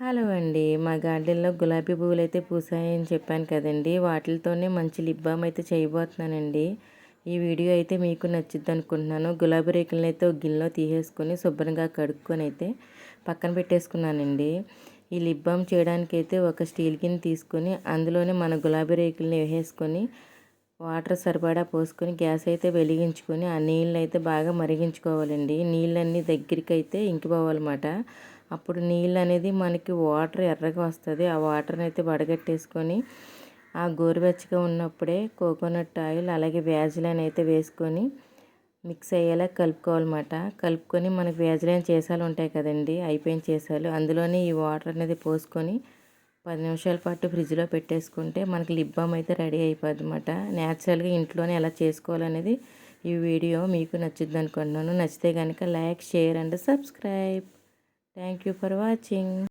Hello అండి. మా గార్డెన్లో గులాబీ పువ్వులు అయితే పూసాయని చెప్పాను కదండి. వాటితోనే మంచి లిప్ బామ్ అయితే చేయబోతున్నానండి. ఈ వీడియో అయితే మీకు నచ్చుద్ది అనుకుంటున్నాను. గులాబీ రేకులను అయితే ఒక గిన్నెలో తీసేసుకొని శుభ్రంగా కడుక్కొని అయితే పక్కన పెట్టేసుకున్నానండి. ఈ లిప్ బామ్ చేయడానికి అయితే ఒక స్టీల్ గిన్నె తీసుకొని అందులోనే మన గులాబీ రేకులని వేసేసుకొని వాటర్ సరిపడా పోసుకొని గ్యాస్ అయితే వెలిగించుకొని ఆ నీళ్ళు అయితే బాగా మరిగించుకోవాలండి. నీళ్ళన్నీ దగ్గరికి అయితే ఇంకిపోవాలన్నమాట. అప్పుడు నీళ్ళు అనేది మనకి వాటర్ ఎర్రగా వస్తుంది. ఆ వాటర్ని అయితే వడగట్టేసుకొని ఆ గోరువెచ్చగా ఉన్నప్పుడే కోకోనట్ ఆయిల్ అలాగే వ్యాజిలైన్ అయితే వేసుకొని మిక్స్ అయ్యేలా కలుపుకోవాలన్నమాట. కలుపుకొని మనకి వ్యాజిలైన్ చేసాలు ఉంటాయి కదండి అయిపోయిన చేసాలు. అందులోనే ఈ వాటర్ అనేది పోసుకొని పది నిమిషాల పాటు ఫ్రిడ్జ్లో పెట్టేసుకుంటే మనకి లిప్ బామ్ అయితే రెడీ అయిపోద్ది అనమాట న్యాచురల్గా ఇంట్లోనే ఎలా చేసుకోవాలనేది ఈ వీడియో మీకు నచ్చుద్ది అనుకుంటున్నాను. నచ్చితే కనుక like share and subscribe. Thank you for watching.